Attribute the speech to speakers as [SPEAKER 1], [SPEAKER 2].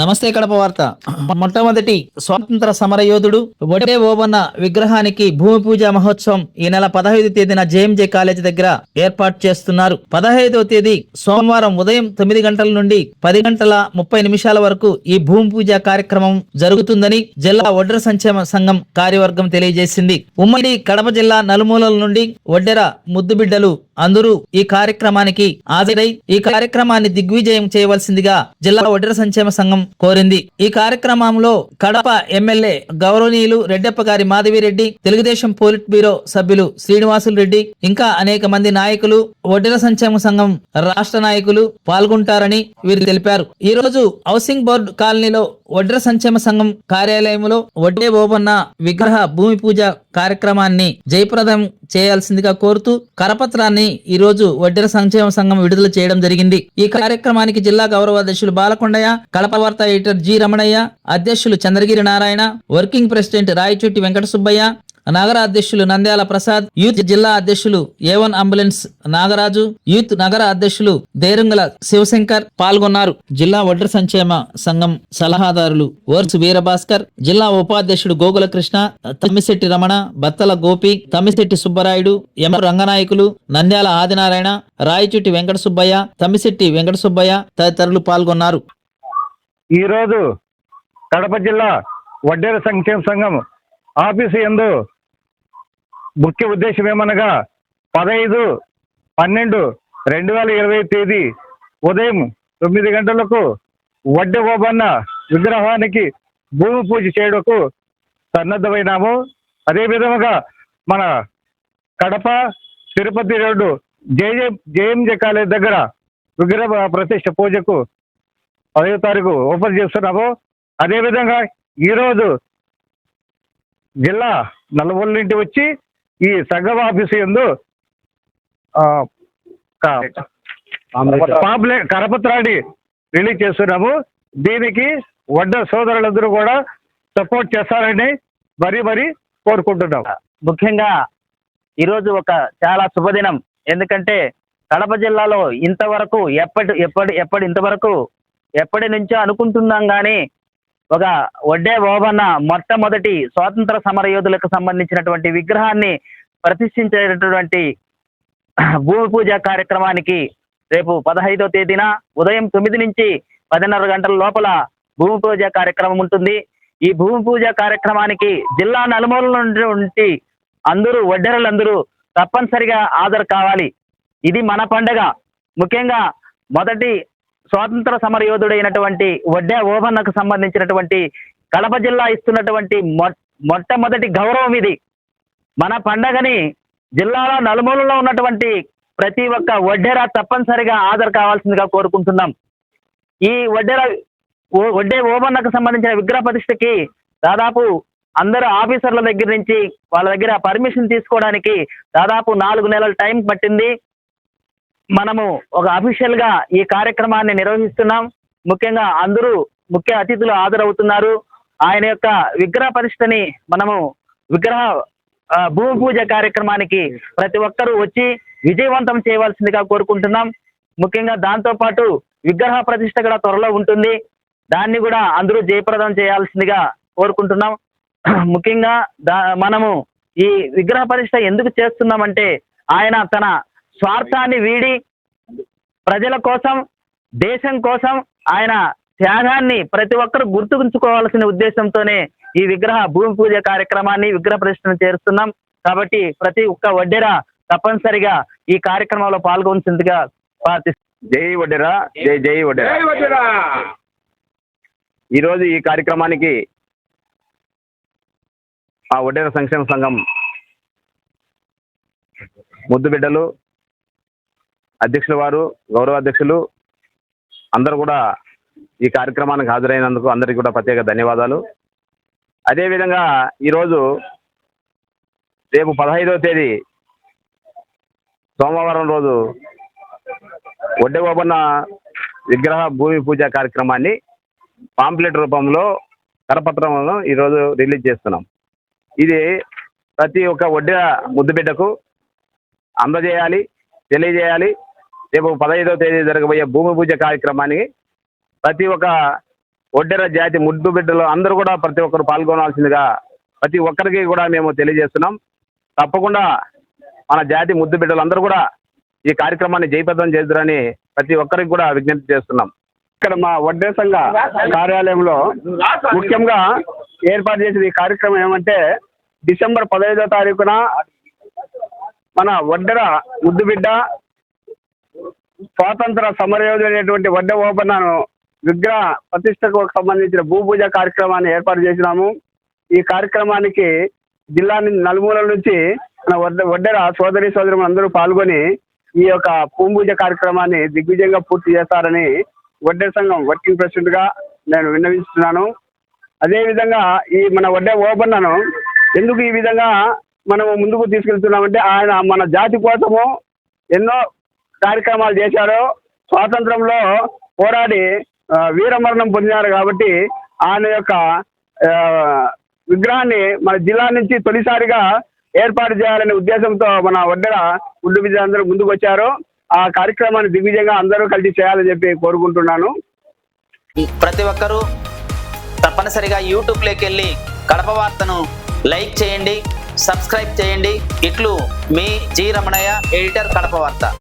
[SPEAKER 1] నమస్తే కడప వార్త. మొట్టమొదటి స్వాతంత్ర సమర యోధుడు వడే ఓబన్న విగ్రహానికి భూమి పూజ మహోత్సవం ఈ నెల పదహైదు తేదీన జేఎంజే కాలేజ్ దగ్గర ఏర్పాటు చేస్తున్నారు. పదహైదవ తేదీ సోమవారం ఉదయం తొమ్మిది గంటల నుండి పది గంటల ముప్పై నిమిషాల వరకు ఈ భూమి పూజ కార్యక్రమం జరుగుతుందని జిల్లా ఒడ్ర సంక్షేమ సంఘం కార్యవర్గం తెలియజేసింది. ఉమ్మడి కడప జిల్లా నలుమూలల నుండి ఒడ్డెర ముద్దుబిడ్డలు అందరూ ఈ కార్యక్రమానికి హాజరై ఈ కార్యక్రమాన్ని దిగ్విజయం చేయవలసిందిగా జిల్లా వడ్డర సంక్షేమ సంఘం కోరింది. ఈ కార్యక్రమంలో కడప ఎమ్మెల్యే గౌరవనీయులు రెడ్డప్ప గారి మాధవిరెడ్డి తెలుగుదేశం పోలిట్ బ్యూరో సభ్యులు శ్రీనివాసులు రెడ్డి ఇంకా అనేక మంది నాయకులు ఒడ్డెర సంక్షేమ సంఘం రాష్ట్ర నాయకులు పాల్గొంటారని వీరు తెలిపారు. ఈ రోజు హౌసింగ్ బోర్డు కాలనీలో వడ్ర సంక్షేమ సంఘం కార్యాలయంలో వడ్డే బోబన్న విగ్రహ భూమి పూజ కార్యక్రమాన్ని జయప్రదం చేయాల్సిందిగా కోరుతూ కరపత్రాన్ని ఈ రోజు వడ్డెర సంక్షేమ సంఘం విడుదల చేయడం జరిగింది. ఈ కార్యక్రమానికి జిల్లా గౌరవ అధ్యక్షులు బాలకొండయ్య కడప వార్త ఎడిటర్ జి రమణయ్య అధ్యక్షులు చంద్రగిరి నారాయణ వర్కింగ్ ప్రెసిడెంట్ రాయచోటి వెంకట సుబ్బయ్య నగర అధ్యక్షులు నంద్యాల ప్రసాద్ యూత్ జిల్లా అధ్యక్షులు ఏవన్ అంబులెన్స్ నాగరాజు యూత్ నగర అధ్యక్షులు దేరంగల శివశంకర్ పాల్గొన్నారు. జిల్లా ఒడ్ర సంక్షేమ సంఘం సలహాదారులు ఓర్స్ వీరభాస్కర్ జిల్లా ఉపాధ్యక్షుడు గోకుల కృష్ణ తమ్మిశెట్టి రమణ బత్తల గోపి తమ్మిశెట్టి సుబ్బరాయుడు ఎం రంగనాయకులు నంద్యాల ఆదినారాయణ రాయచుటి వెంకట సుబ్బయ్య తమ్మిశెట్టి వెంకట సుబ్బయ్య తదితరులు పాల్గొన్నారు.
[SPEAKER 2] ఈరోజు కడప జిల్లా వడ్డేర సంక్షేమ సంఘం ఆఫీసు ఎందు ముఖ్య ఉద్దేశం ఏమనగా పదహైదు పన్నెండు రెండు వేల ఇరవై తేదీ ఉదయం తొమ్మిది గంటలకు వడ్డె ఓబన్న విగ్రహానికి భూమి పూజ చేయడకు సన్నద్ధమైనాము. అదే విధముగా మన Kadapa Tirupati road JJ JMJ college దగ్గర విగ్రహ ప్రతిష్ట పూజకు పదవ తారీఖు ఓపెన్ చేస్తున్నాము. అదేవిధంగా ఈరోజు జిల్లా నలుగురింటి వచ్చి ఈ సంఘం ఆఫీసు ఎందు ఆ, పాంప్లెట్ కరపత్రాన్ని రిలీజ్ చేస్తున్నాము. దీనికి వడ్డ సోదరులందరూ కూడా సపోర్ట్ చేస్తారని మరీ మరీ కోరుకుంటున్నాం.
[SPEAKER 3] ముఖ్యంగా ఈరోజు ఒక చాలా శుభదినం. ఎందుకంటే కడప జిల్లాలో ఇంతవరకు ఎప్పటి ఎప్పటి ఎప్పటి ఇంతవరకు ఎప్పటి నుంచో అనుకుంటున్నాం కానీ ఒక వడ్డే ఓబన్న మొట్టమొదటి స్వాతంత్ర సమర యోధులకు సంబంధించినటువంటి విగ్రహాన్ని ప్రతిష్ఠించేటటువంటి భూమి పూజ కార్యక్రమానికి రేపు పదహైదో తేదీన ఉదయం తొమ్మిది నుంచి పదిన్నర గంటల లోపల భూమి పూజ కార్యక్రమం ఉంటుంది. ఈ భూమి పూజ కార్యక్రమానికి జిల్లా నలుమూల నుండి అందరూ వడ్డెరలందరూ తప్పనిసరిగా హాజరు కావాలి. ఇది మన పండగ. ముఖ్యంగా మొదటి స్వాతంత్ర సమర యోధుడైనటువంటి వడ్డే ఓబన్నకు సంబంధించినటువంటి కడప జిల్లా ఇస్తున్నటువంటి మొ- మొట్టమొదటి గౌరవం ఇది. మన పండగని జిల్లాలో నలుమూలలో ఉన్నటువంటి ప్రతి ఒక్క వడ్డేరా తప్పనిసరిగా ఆధార్ కావాల్సిందిగా కోరుకుంటున్నాం. ఈ వడ్డేరా ఓ- వడ్డే ఓబన్నకు సంబంధించిన విగ్రహ ప్రతిష్టకి దాదాపు అందరు ఆఫీసర్ల దగ్గర నుంచి వాళ్ళ దగ్గర పర్మిషన్ తీసుకోవడానికి దాదాపు నాలుగు నెలల టైం పట్టింది. మనము ఒక అఫీషియల్గా ఈ కార్యక్రమాన్ని నిర్వహిస్తున్నాం. ముఖ్యంగా అందరూ ముఖ్య అతిథులు హాజరవుతున్నారు. ఆయన యొక్క విగ్రహ పరిష్ఠని మనము విగ్రహ భూమి పూజ కార్యక్రమానికి ప్రతి ఒక్కరూ వచ్చి విజయవంతం చేయవలసిందిగా కోరుకుంటున్నాం. ముఖ్యంగా దాంతో పాటు విగ్రహ ప్రతిష్ట కూడా త్వరలో ఉంటుంది. దాన్ని కూడా అందరూ జయప్రదం చేయాల్సిందిగా కోరుకుంటున్నాం. ముఖ్యంగా దా మనము ఈ విగ్రహ పరిష్ట ఎందుకు చేస్తున్నామంటే ఆయన తన స్వార్థాన్ని వీడి ప్రజల కోసం దేశం కోసం ఆయన త్యాగాన్ని ప్రతి ఒక్కరు గుర్తుంచుకోవాల్సిన ఉద్దేశంతోనే ఈ విగ్రహ భూమి పూజ కార్యక్రమాన్ని విగ్రహ ప్రతిష్టను చేరుస్తున్నాం. కాబట్టి ప్రతి ఒక్క వడ్డెర తప్పనిసరిగా ఈ కార్యక్రమంలో ప్రార్థిస్తున్నాం
[SPEAKER 4] జై వడ్డెరా జై జై వడ్డెరా. ఈరోజు ఈ కార్యక్రమానికి ఆ వడ్డెర సంక్షేమ సంఘం ముద్దు బిడ్డలు అధ్యక్షుల వారు గౌరవ అధ్యక్షులు అందరూ కూడా ఈ కార్యక్రమానికి హాజరైనందుకు అందరికీ కూడా ప్రత్యేక ధన్యవాదాలు. అదేవిధంగా ఈరోజు రేపు పదహైదవ తేదీ సోమవారం రోజు ఒడ్డగోబన్న విగ్రహ భూమి పూజ కార్యక్రమాన్ని పాంప్లెట్ రూపంలో కరపత్రంలో ఈరోజు రిలీజ్ చేస్తున్నాం. ఇది ప్రతి ఒక్క ఒడ్డె ముద్దుబిడ్డకు అందజేయాలి తెలియజేయాలి. రేపు పదహైదవ తేదీ జరగబోయే భూమి పూజ కార్యక్రమానికి ప్రతి ఒక్క ఒడ్డెర జాతి ముద్దు బిడ్డలు అందరూ కూడా ప్రతి ఒక్కరు పాల్గొనాల్సిందిగా ప్రతి ఒక్కరికి కూడా మేము తెలియజేస్తున్నాం. తప్పకుండా మన జాతి ముద్దు బిడ్డలు అందరూ కూడా ఈ కార్యక్రమాన్ని జయప్రదం చేద్దురని ప్రతి ఒక్కరికి కూడా విజ్ఞప్తి చేస్తున్నాం.
[SPEAKER 2] ఇక్కడ మా వడ్డే సంఘ కార్యాలయంలో ముఖ్యంగా ఏర్పాటు చేసిన ఈ కార్యక్రమం ఏమంటే డిసెంబర్ పదహైదో తారీఖున మన వడ్డెర ముద్దుబిడ్డ స్వాతంత్ర సమరయోధుడైనటువంటి వడ్డ ఓపన్నను విగ్రహ ప్రతిష్టకు సంబంధించిన భూపూజ కార్యక్రమాన్ని ఏర్పాటు చేసినాము. ఈ కార్యక్రమానికి జిల్లా నలుమూలల నుంచి మన వడ్డ వడ్డెర సోదరి సోదరులు అందరూ పాల్గొని ఈ యొక్క భూపూజ కార్యక్రమాన్ని దిగ్విజయంగా పూర్తి చేస్తారని వడ్డే సంఘం వర్కింగ్ ప్రెసిడెంట్గా నేను విన్నవిస్తున్నాను. అదేవిధంగా ఈ మన వడ్డే ఓపెన్నను ఎందుకు ఈ విధంగా మనము ముందుకు తీసుకెళ్తున్నామంటే ఆయన మన జాతి కోసము ఎన్నో కార్యక్రమాలు చేశారు. స్వాతంత్రంలో పోరాడి వీరమరణం పొందినారు కాబట్టి ఆయన యొక్క విగ్రహాన్ని మన జిల్లా నుంచి తొలిసారిగా ఏర్పాటు చేయాలనే ఉద్దేశంతో మన వడ్డెర గుడ్డు విజయందరూ ముందుకు వచ్చారు. ఆ కార్యక్రమాన్ని దిగ్విజయంగా అందరూ కలిసి చేయాలని చెప్పి కోరుకుంటున్నాను.
[SPEAKER 1] ప్రతి ఒక్కరూ తప్పనిసరిగా యూట్యూబ్లోకి వెళ్ళి కడప వార్తను లైక్ చేయండి సబ్స్క్రైబ్ చేయండి. ఇట్లు మీ జి రమణయ్య ఎడిటర్ కడప వార్త.